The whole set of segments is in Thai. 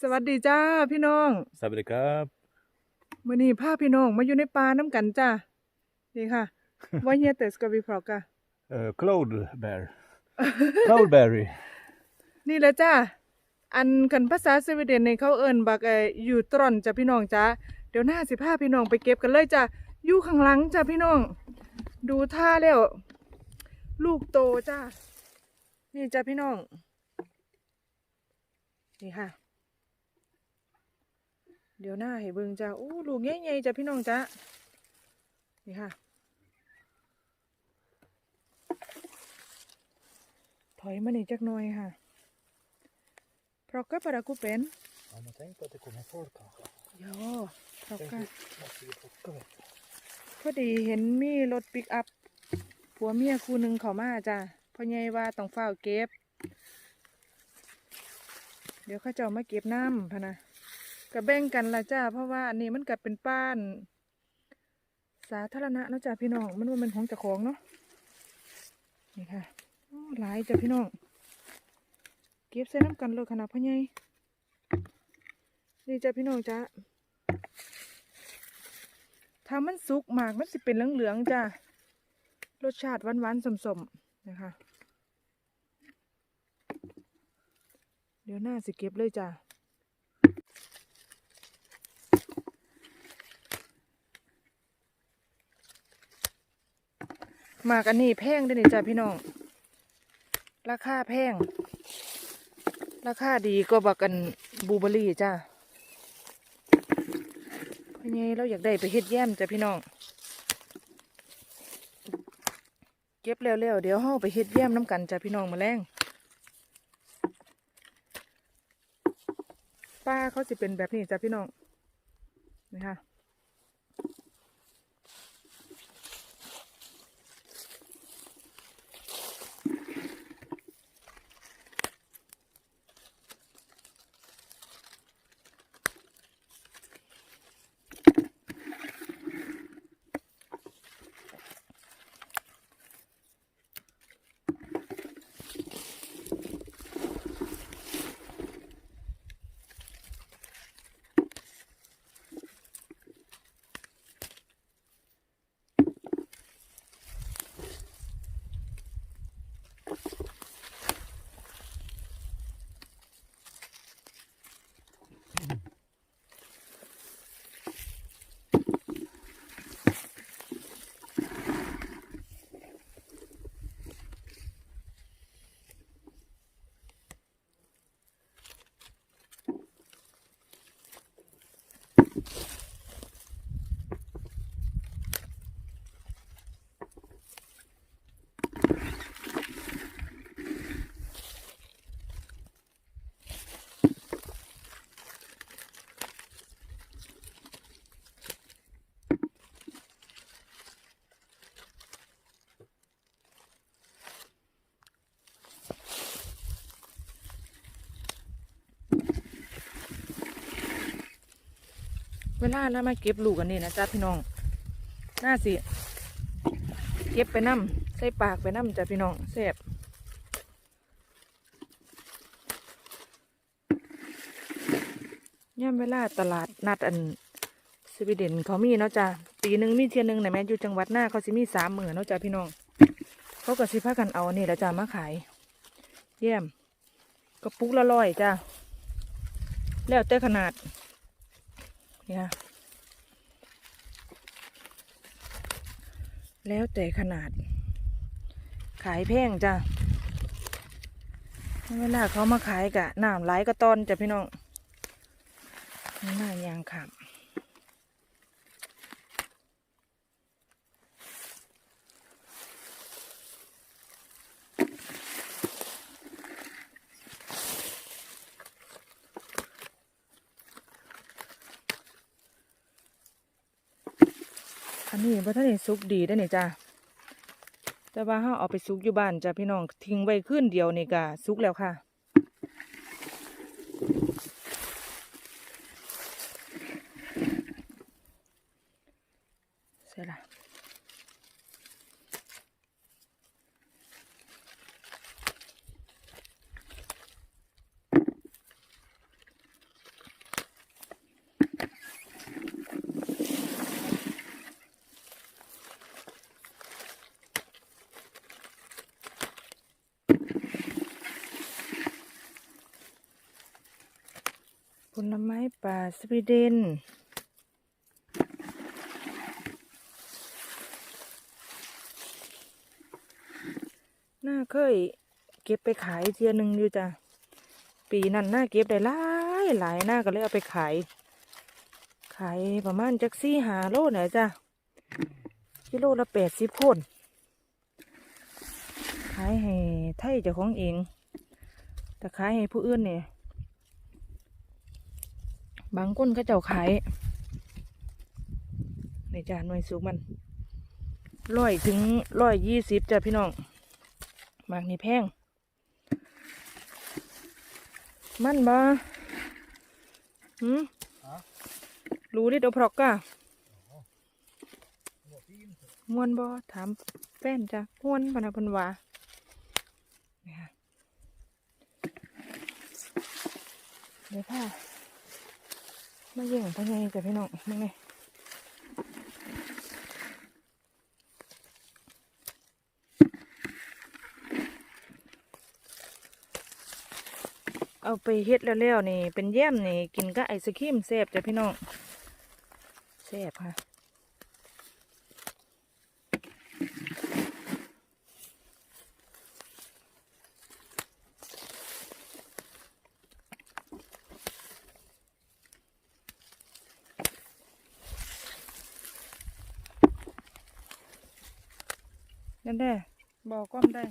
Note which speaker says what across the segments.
Speaker 1: สวัสดีจ้าพี่น้อง
Speaker 2: สวัสดีครับ
Speaker 1: มื้อนี้พาพี่น้องมาอยู่ในป่าน้ำกันจ้านี่ค่ะว่าเฮียเตสกับวิพรอกะ
Speaker 2: เอ่อ cloud bear cloudberry
Speaker 1: นี่แหละจ้าอันกันภาษาสวีเดนในเขาเอิ้นบักเอ่ออยู่ตรอนจ้ะพี่น้องจ้าเดี๋ยวหน้าสิพาพี่น้องไปเก็บกันเลยจ้าอยู่ข้างหลังจ้าพี่น้อง ดูท่าแล้ว ลูกโตจ้านี่จ้าพี่น้อง นี่ค่ะ เดี๋ยวหน้าให้เบิ่งจ้าโอ้ลูกใหญ่ๆจ้าพี่น้องจ้านี่ค่ะ ถอยมาหน่อยจักหน่อยค่ะเพราะก็ปรากูเป็น
Speaker 2: Ja, man tänkte att det kommer folk kanske.
Speaker 1: โยเพราะก็
Speaker 2: Måste vi plocka vet du.
Speaker 1: พอดีเห็นมีรถปิกอัพผัวเมียคู่หนึ่งเขามาจ้ะพ่อใหญ่ว่าต้องเฝ้าวเก็บ เดี๋ยวเขาจะเอามาเก็บน้ำพะนะ ก็แบ่งกันละจ้า เพราะว่าอันนี้มันกัเป็นป้าน สาธารณะนะจ้าพี่น้อง มันว่าเป็นของเจ้าของเนาะ นี่ค่ะหลายจ้ะพี่น้อง เก็บใส่น้ำกันเลยขนาดพ่อใหญ่นี่จ้ะพี่น้องจ้าถ้ามันสุกมากมันสิเป็นเหลืองๆจ้ารสชาติหวานๆสมๆนะคะ เดี๋ยวหน้าสิเก็บเลยจ้ะ หมากอันนี้แพงด้วยนี่จ้ะพี่น้อง ราคาแพง ราคาดีก็บักกันบูเบอรี่จ้ะเพราะไงเราอยากได้ไปเฮ็ดแย้มจ้ะพี่น้อง เก็บแล้วๆเดี๋ยวเฮาไปเฮ็ดแย้มน้ำกันจ้ะพี่น้องมาแรงป้าเขาสิเป็นแบบนี้จ้ะพี่น้องนี่ค่ะ เวลาเรามาเก็บลูกอันนี้นะจ้าพี่น้องน่าสิเก็บไปน้ำใส่ปากไปน้ำจ้าพี่น้องแซ่บย่ามเวลาตลาดนัดอันสวีเดนเขามีเนาะจ้าปีหนึ่งมีเทียนหนึ่งไหนแม่อยู่จังหวัดหน้าเขาสิมีสามหมื่นเนาะจ้าพี่น้อง เขาก็สิพากันเอานนี่แล้วจ้ามาขาย เยี่ยมกระปุกละร้อยจ้าแล้วแต่ขนาด นี่ยแล้วแต่ขนาด ขายแพงจ้ะเวลาเขามาขายกะน้ำไหลก็ตอนจ้ะพี่น้องนี่น่ายางขา นนี้พระท่านนี่ซุกดีได้เนี่จ้าแต่ว่าเขาเอาไปซุกอยู่บ้านจ้ะพี่น้องทิ้งไว้ขึ้นเดียวนี่กะซุกแล้วค่ะ ลไม้ป่าสวีเดน น่าเคยเก็บไปขายเทียหนึ่งอยู่จ้ะ ปีนั้นน่าเก็บได้หลายหลายน่าก็เลยเอาไปขาย ขายประมาณจักซี่หาโลเนี่ยจ้ะกิโลละแปดสิบคนขายให้ไทยเจ้าของเอง แต่ขายให้ผู้อื่นเนี่ย บางคนเขาเจ้าขายในจานหน่วยสูงมันร้อยถึงร้อยยี่สิบจ้ะพี่น้องมากนี่แพง มันบ่หืมรู้ดิเดพรอกกะมวนบ่ถามแฟนจ้ะมวนพนะเพันวาเนี่ยค่ะเดี๋ยวค่ะ มาเยี่ยงพ่อใหญ่จ้ะพี่น้องมึงไงเอาไปเฮ็ดแล้วๆนี่ เป็นแย้มนี่ กินกับไอศครีมแซ่บจ้ะพี่น้องแซ่บค่ะ นั่นแหละบอกก้อมได้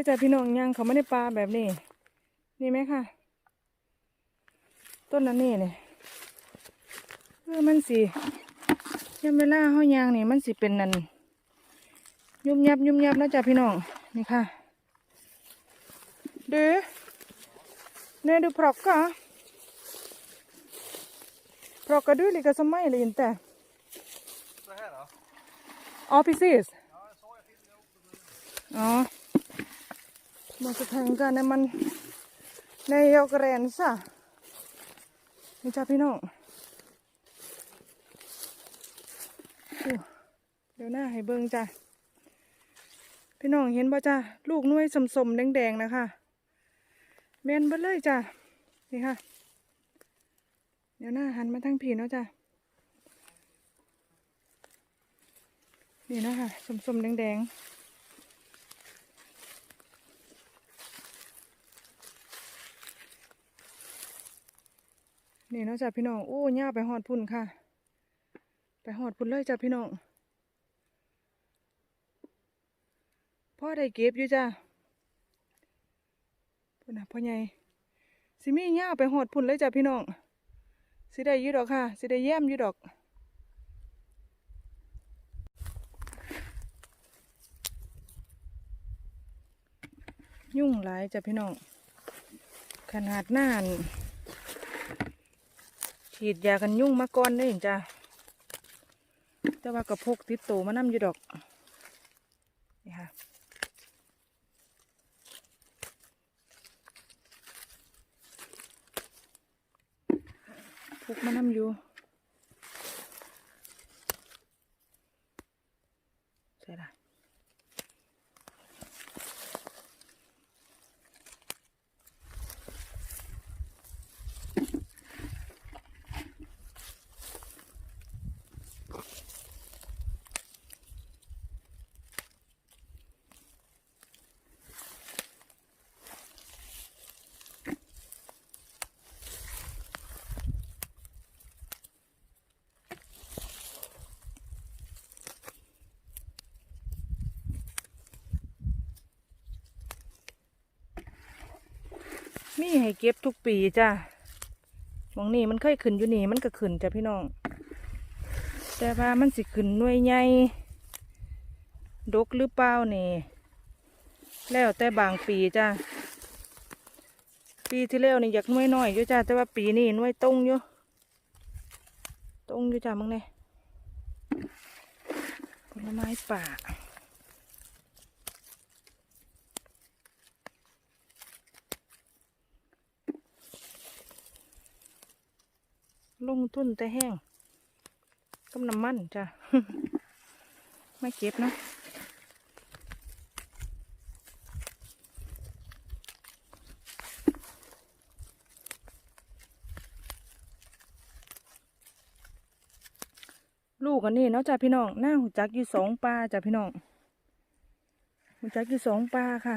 Speaker 1: ได้อจ้ะพี่น้องยังเขาไม่ได้ปลาแบบนี้ นี่ไหมค่ะ ต้นนั้นนี่เนี่ยเออมันสิยามเวลาเฮายางนี่มันสิเป็นนั่นยุบยับยุบยับนะจ๊ะพี่น้องนี่ค่ะดูเนี่ยดูพรอกกะพรอกกะดูลิกะสมัยเลย inte
Speaker 2: Så här då?
Speaker 1: Ja, precis.
Speaker 2: Ja, jag sa jag till dig också.
Speaker 1: Ja. Måste tänka när man... När jag rensar. นี่จ้าพี่น้องเดี๋ยวหน้าให้เบิ่งจ้ะ พี่น้องเห็นป่ะจ้ะ ลูกหน้ยสมๆแดงๆนะคะแมนเบิดเลยจ้ะ นี่ค่ะ เดี๋ยวหน้าหันมาทางผีเนาะจ้ะ นี่นะคะสมๆแดงๆ นี่เนาะจ้ะพี่น้องโอ้ย่าไปหอดพุ่นค่ะ ไปหอดพุ่นเลยจ้ะพี่น้องพ่อได้เก็บอยู่จ้ะพุ่นนะพ่อใหญ่สิมีย่าไปหอดพุ่นเลยจ้ะพี่น้องสิได้ยี่ดอกค่ะสิได้แย้มยี่ดอกยุ่งหลายจ้ะพี่น้องขนาดน้าน ฉีดยากันยุ่งมาก่อนได้เห็นจ้ะแต่ว่ากระพกติดโตมานํอยู่ดอกนี่ค่ะพกมานํอยู่ใช่ละ มีให้เก็บทุกปีจ้ะมองนี่มันเคยขึ้นอยู่นี่มันก็ขึ้นจ้ะพี่น้อง แต่ว่ามันสิขึ้นหน่วยใหญ่ดกหรือเปล่านี่ แล้วแต่บางปีจ้าปีที่แล้วนี่อยากน้อยน้อยอยู่จ้าแต่ว่าปีนี้น้อยตรงอยู่ตรงอยู่จ้ามึงเนี่ยผลไม้ป่า ลงทุนแต่แห้งกับน้ำมันจ้ะไม่เก็บนะลูกอันนี้เนาะจ้ะพี่น้องหน้าหูจักอยู่สองปลาจ้ะพี่น้องหูจักอยู่สองปลาค่ะ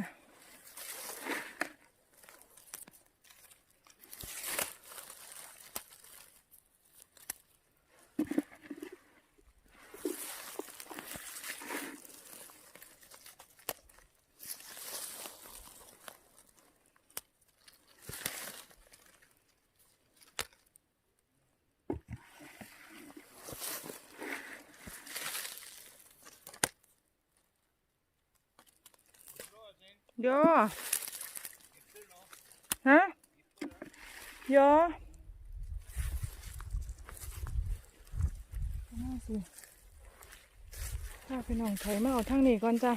Speaker 1: Ja. Hæ? Ja. น่าสิถ้าพี่น้องถอยมาเอาทั้งนี้ก่อนจ้ะ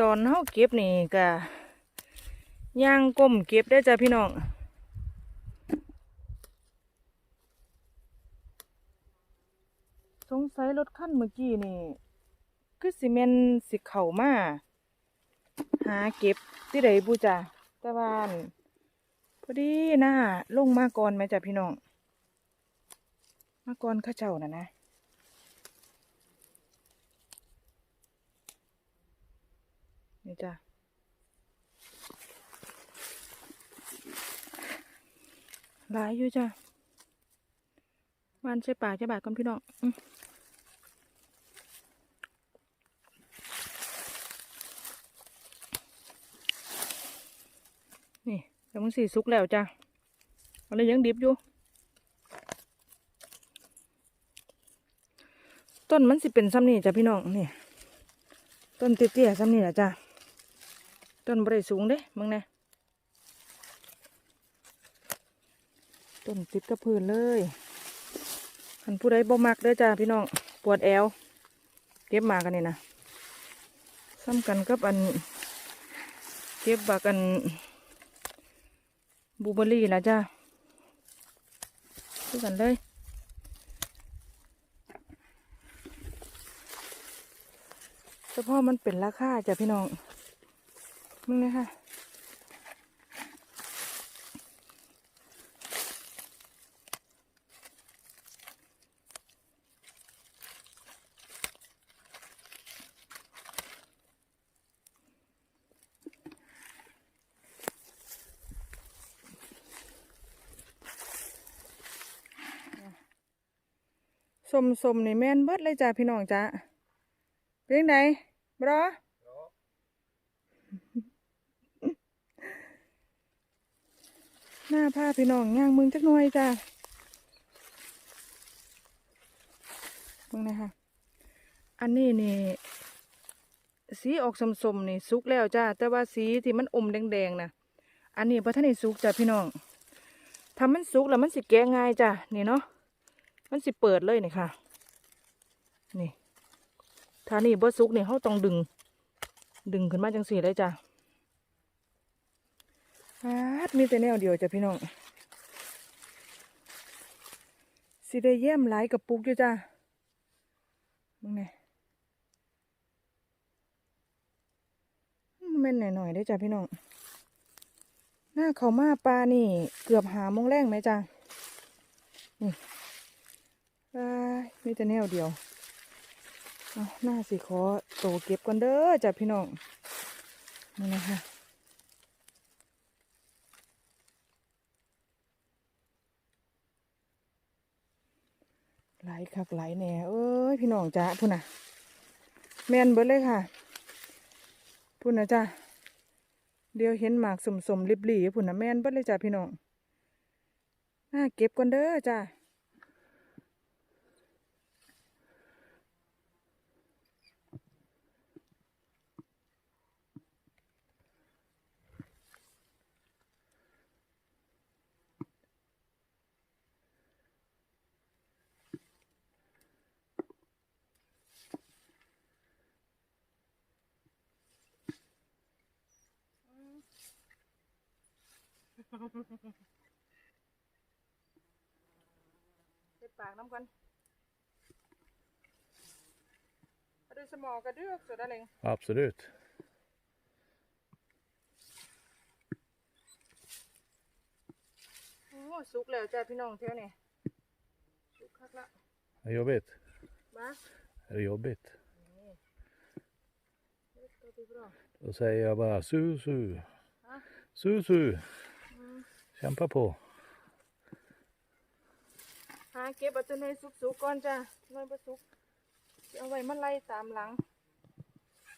Speaker 1: ตอนเฮาเก็บนี่ก็ย่างก้มเก็บได้จ้ะพี่น้องสงสัยรถคันเมื่อกี้นี่คือสิเมนสิเข่ามาหาเก็บที่ใดบูจ้ะแต่ว่าอั่นพอดีน้าลงมาก่อนไหมจ้ะพี่น้อง มาก่อนข้าเจ้านะนะ นี่จ้ะหลายอยู่จ้ะวานใช่ป่าจะบาดกันพี่น้องอนี่แต่มึงสีสุกแล้วจ้ะอะไรยังดิบอยู่ ต้นมันสิเป็นซ้ำนี่จ้ะพี่น้องนี่ ต้นเตี้ยๆซ้ำนี่แหละจ้ะ ต้นบริสูงเด้มึงเนี่ยต้นติดกับพื้นเลยคันผู้ใดบ่มักเด้อจ้าพี่น้องปวดแอวเก็บมากันนี่นะซ้ำกันกับอันเก็บบักอันบูเบอร์รี่ละจ้าดูกันเลยเฉพาะมันเป็นราคาจ้ะพี่น้อง มึงเลยค่ะสมสมนี่แม่นเบิดเลยจ้ะพี่น้องจ้ะเป็นไงบรอ หน้าผ้าพี่น้องย่างมึงจักหน่อยจ้ะมึงนะคะอันนี้นี่สีออกสมๆนี่สุกแล้วจ้าแต่ว่าสีที่มันอมแดงๆนะอันนี้พระท่านได้สุกจ้ะพี่น้องทำมันสุกแล้วมันสิแกะง่ายจ้ะนี่เนาะมันสิเปิดเลยนี่ค่ะ นี่ถ้านี่บ่สุกนี่เขาต้องดึง ดึงขึ้นมาจังสีเลยจ้ะอา มีแต่แนวเดียวจ้ะพี่น้องสิได้เยี่ยมหลายกับปุกอยู่จ้ะมึงไงแม่นหน่อยๆได้จ้ะพี่น้อง หน้าเขามาปลานี่ เกือบหามงแรงไหมจ้ะนี่อ้ามีแต่แนวเดียวเอาหน้าสิขอโตเก็บก่อนเด้อจ้ะพี่น้องนี่นะคะ ไหลคักไหลแหน่เอ้ยพี่น้องจ้าพุ่นน่ะ แม่นเบิดเลยค่ะพุ่นนะจ้าเดี๋ยวเห็นหมากสมสมริบหลี่พุ่นนะแม่นเบิดเลยจ้าพี่น้องน่าเก็บก่อนเด้อจ้า เก็บปากน้ำกันเอาดูสมอกระเดือกสุดอะไร
Speaker 2: Absolut.
Speaker 1: โอ้สุกแล้วจ้ะพี่น้องเท่านี่สุกคักละ
Speaker 2: Är det jobbigt?
Speaker 1: มา
Speaker 2: Är det jobbigt?
Speaker 1: เด็ดตัวพี่บรอ
Speaker 2: Då säger jag bara su su. Su su. แชมพู
Speaker 1: หาเก็บเอาตัวในสุกๆก่อนจ้ะน้อยบ่สุกสิเอาไว้มาไล่ตามหลัง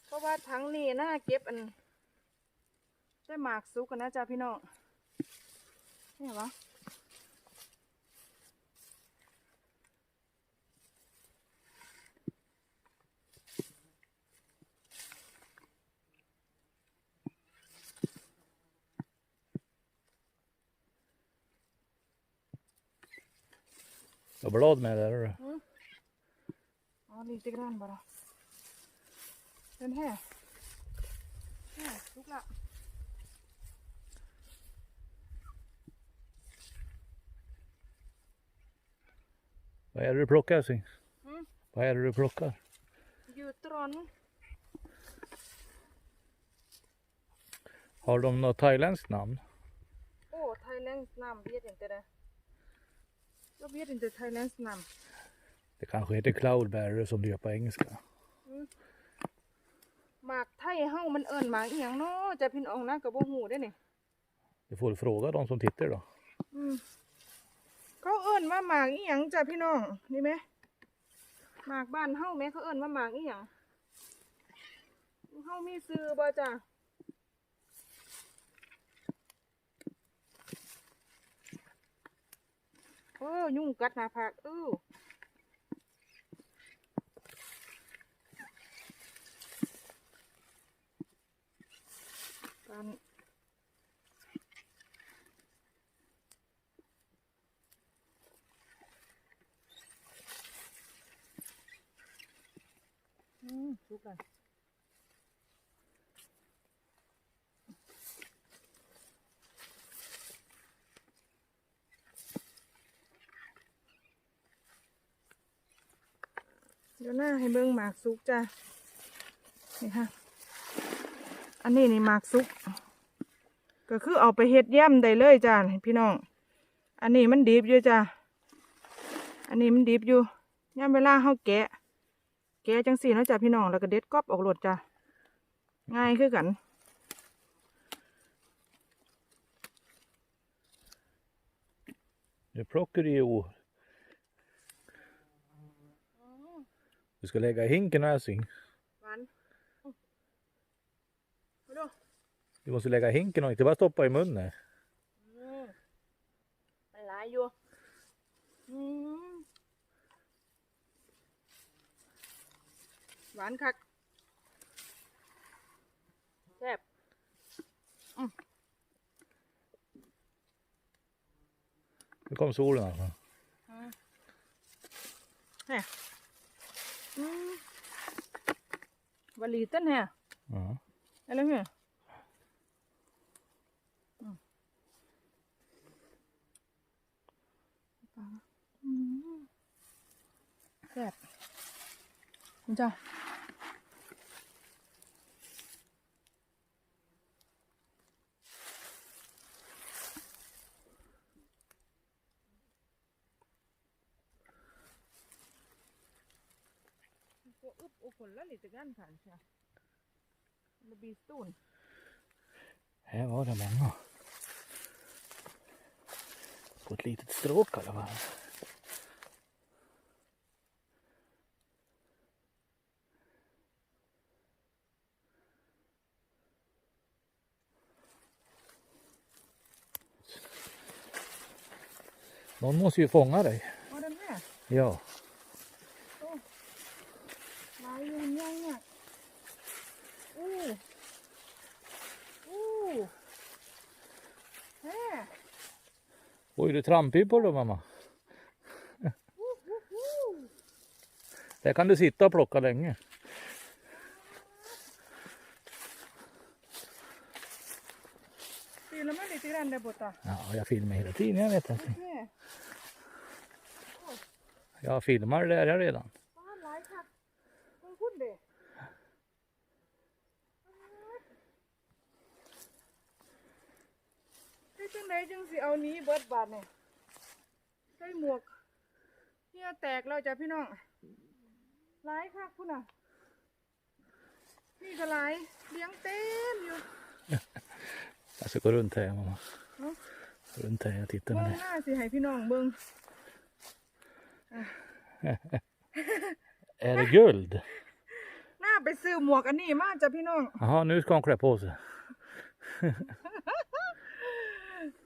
Speaker 1: เพราะว่าทั้งนี้น่าเก็บอันได้หมากสุกกันนะจ้ะพี่น้องนี่เหรอ
Speaker 2: blad med där du.
Speaker 1: Ja, lite grann bara. Den här. Här.
Speaker 2: Vad är det du plockar älskling?
Speaker 1: Mm.
Speaker 2: Vad är det du plockar?
Speaker 1: Jutron.
Speaker 2: Har de något thailändskt namn?
Speaker 1: Åh, thailändskt namn. Vet inte det. Jag vet inte thailändskt namn.
Speaker 2: Det kanske heter cloudberry som det gör på engelska.
Speaker 1: หมากไทยเฮามันเอิ้นหมากอีหยังเนาะจะพี่น้องนะก็บ่ฮู้เด้นี่
Speaker 2: Du får fråga de som tittar då.
Speaker 1: อืมเขาเอิ้นว่าหมากอีหยังจ้ะพี่น้อง นี่ไหมหมากบ้านเฮาแม่เขาเอิ้นว่าหมากอีหยังเฮามีซื้อบ่จ้ะ โอ้ยุ่งกัดน้าผากอื้อการอืมสุกแล้ว เดี๋ยวหน้าให้เบิ่งหมากสุกจ้ะนี่ค่ะ อันนี้นี่หมากสุก ก็คือเอาไปเฮ็ดแย่มได้เลยจ้าพี่น้อง อันนี้มันดิบอยู่จ้าอันนี้มันดิบอยู่ย่ามเวลาเฮาแกะ แกะจังสี่นะจ้าพี่น้องแล้วก็เด็ดกอบออกรดจ้าง่ายคือกัน
Speaker 2: Nu plockar du ju ska lägga i hinken och äsing.
Speaker 1: หวานอื้อมาดู
Speaker 2: Du måste lägga i hinken och inte bara stoppa i munnen.
Speaker 1: อืมมันหลายอยู่อืมหวานคักแซ่บ
Speaker 2: Nu kom solen alltså.
Speaker 1: Här. Mm. Vad liten här.
Speaker 2: Ja.
Speaker 1: Eller hur? Mm. Mm. Đẹp. Kolla lite grann kanske. Eller bistånd.
Speaker 2: Här var det många. På ett litet stråk i alla fall. Någon måste ju fånga dig.
Speaker 1: Ja, den här.
Speaker 2: Ja.
Speaker 1: Nej, den gänget. Oh. Oh. Här.
Speaker 2: Oj, du på dem mamma. Där kan du sitta och plocka länge.
Speaker 1: Filmar lite grann där borta.
Speaker 2: Ja, jag filmar hela tiden, jag vet inte. Jag filmar där redan.
Speaker 1: จังไดจังสิเอาหนี้เบิดบาทเนี่ยใส่หมวกเฮียแตกแล้วจ้ะพี่น้องหลายค่ะคุณอะ นี่ก็หลายเลี้ยงเต็มอยู่
Speaker 2: Jag ska gå runt här mamma.
Speaker 1: Ja.
Speaker 2: Runt här, jag tittar
Speaker 1: เบิ่
Speaker 2: med
Speaker 1: ง
Speaker 2: dig.
Speaker 1: หน้าสิให้พี่น้องเบิ่ง
Speaker 2: Är det guld?
Speaker 1: หน้าไปซื้อหมวกอันนี้มาจ้ะพี่น้อง
Speaker 2: Jaha, nu ska hon klä på sig.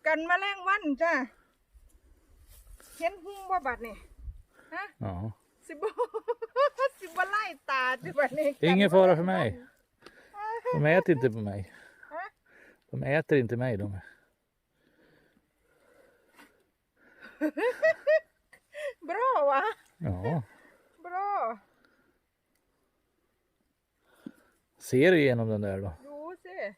Speaker 1: กันแมลงวันจ้ะเห็นหุ้งบ่บัดนี่ฮะ
Speaker 2: Ja.
Speaker 1: สิบ สิบไล่ตาจิบัดนี้
Speaker 2: Ingen fara för mig. De äter inte på mig.
Speaker 1: Hä?
Speaker 2: De äter inte mig de.
Speaker 1: Bra va?
Speaker 2: Ja.
Speaker 1: Bra.
Speaker 2: Ser du igenom den där då?
Speaker 1: Jo, se.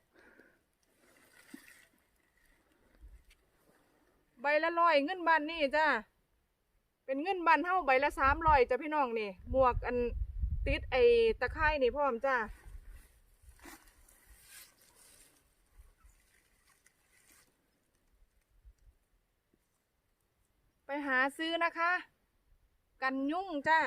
Speaker 1: บละร้อยเงินบานนี่จ้าเป็นเงินบานเท่าใบละสามร้อยจ้ะพี่น้องนี่หมวกอันติดไอตะไคร่นี่พร้อมจ้าไปหาซื้อนะคะ กันยุ่งจ้า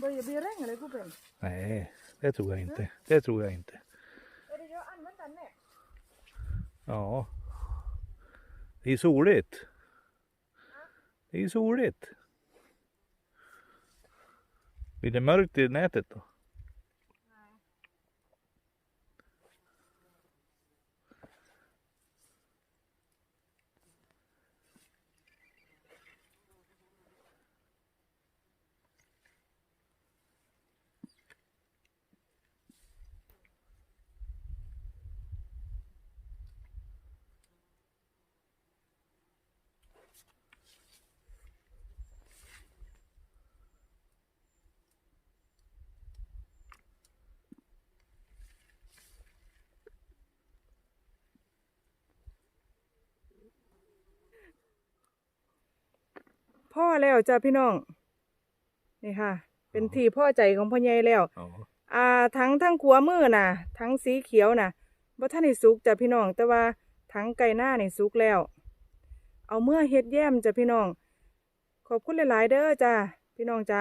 Speaker 1: Börjar bli regn eller gubben?
Speaker 2: Nej, det tror jag inte. Det tror jag inte.
Speaker 1: Är det jag använt den?
Speaker 2: Ja. Det är soligt. Det är soligt. Blir det mörkt i nätet då?
Speaker 1: พ่อแล้วจ้าพี่น้อง นี่ค่ะ เป็นที่พ่อใจของพ่อใหญ่แล้ว
Speaker 2: อ๋อ
Speaker 1: อ่าทั้งทั้งขัวมือน่ะ ทั้งสีเขียวน่ะบ่ท่านได้สุกจ้ะพี่น้อง แต่ว่าทั้งไก่หน้านี่สุกแล้ว เอาเมื่อเฮ็ดแย้มจ้ะพี่น้อง ขอบคุณหลาย ๆ เด้อจ้ะพี่น้องจ้า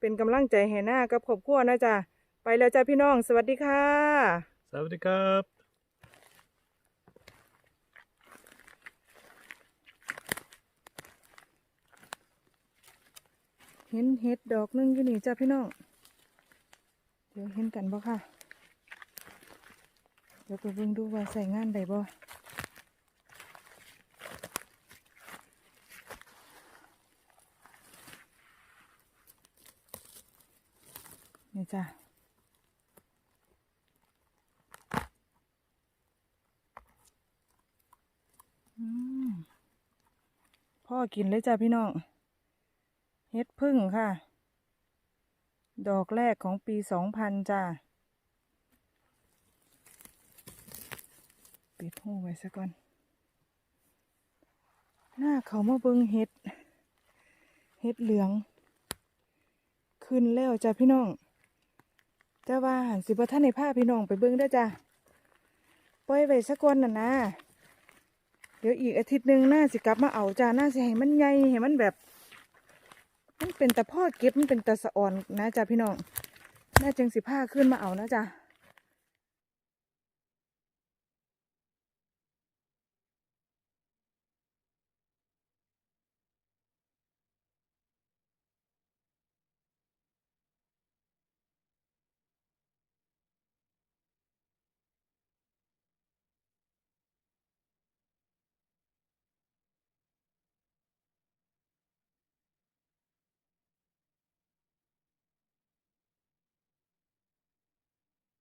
Speaker 1: เป็นกำลังใจให้หน้ากับครอบครัวนะจ้ะไปแล้วจ้ะพี่น้อง สวัสดีค่ะ
Speaker 2: สวัสดีครับ
Speaker 1: เห็นเห็ดดอกนึงอยู่นี่จ้ะพี่น้อง เดี๋ยวเห็นกันบ่ค่ะ เดี๋ยวไปเบิ่งดูว่าใส่งานได้บ่นี่จ้ะพ่อกินเลยจ้ะพี่น้อง เฮ็ดพึ่งค่ะ ดอกแรกของปีสองพันจ้าปิดหูไว้ซะก่อน หน้าเขามาเบิงเฮ็ด เฮ็ดเหลือง ขึ้นแล้วจ้าพี่น้องแต่ว่าหันสิบท่านในผ้าพี่น้องไปเบิ่งได้จ้าปล่อยไว้ซะก่อนน่ะนะ เดี๋ยวอีกอาทิตย์หนึ่งน่าสิกลับมาเอาจ้าน่าสิให้มันใหญ่ให้มันแบบ มันเป็นตะพ่อเก็บมันเป็นตะสะอ่อนนะจ๊ะพี่น้องน่าจึงสิผ้าขึ้นมาเอานะจ๊ะ